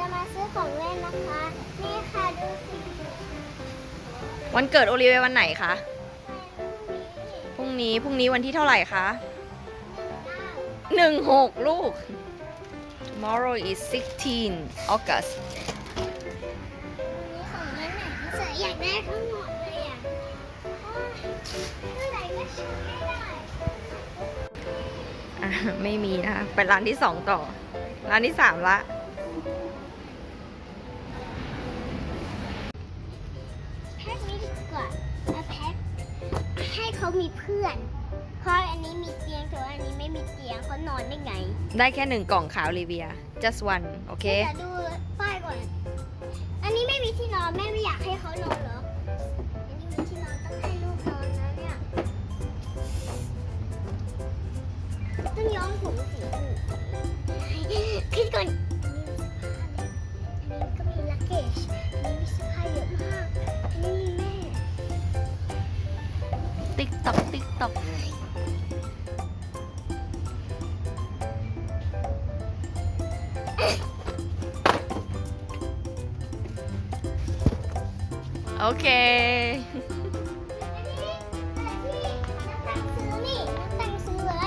จะมาซื้อของเล่นนะคะ นี่ค่ะดูสิวันเกิดโอลิเวียวันไหนคะไม่รู้มีพรุ่งนี้ พรุ่งนี้วันที่เท่าไหร่คะหนึ่งเก้าหนึ่งหกลูก tomorrow is 16 August มีของเล่นไหนที่สวยอยากได้ทั้งหมดเลยอะโอ๊ยเมื่อไหร่ก็ซื้อไม่ได้อะ ไม่มีนะคะไปร้านที่สองต่อ ร้านที่สามละ เขามีเพื่อน เพราะอันนี้มีเตียงแต่ว่าอันนี้ไม่มีเตียงเขานอนได้ไงได้แค่หนึ่งกล่องขาวโอลิเวีย just one โอเค แต่ดูป้ายก่อน อันนี้ไม่มีที่นอนแม่ไม่อยากให้เขานอนเหรอ อันนี้มีที่นอนต้องให้ลูกนอนนะเนี่ย ต้องย้อมผมสีขึ้นก่อนอันนี้ก็มีลักเกจ ติ๊กตอกติ๊กตอกโอเคอันนี้อันที่น้ำตังซื้อนี่น้ำตังซื้อไว้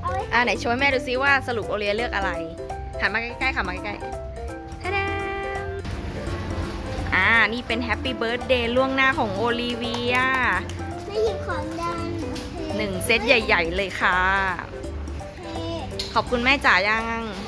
เอาไว้อ่าไหนโชว์ให้แม่ดูซิว่าสรุปโอเลียเลือกอะไรหันมาใกล้ๆค่ะมาใกล้ๆทะดามอ่า นี่เป็นแฮปปี้เบิร์ดเดย์ล่วงหน้าของโอลิเวีย ไม่หยิบของดังโอเคหนึ่งเซตใหญ่ ๆ เลยค่ะโอเคขอบคุณแม่จ๋ายังข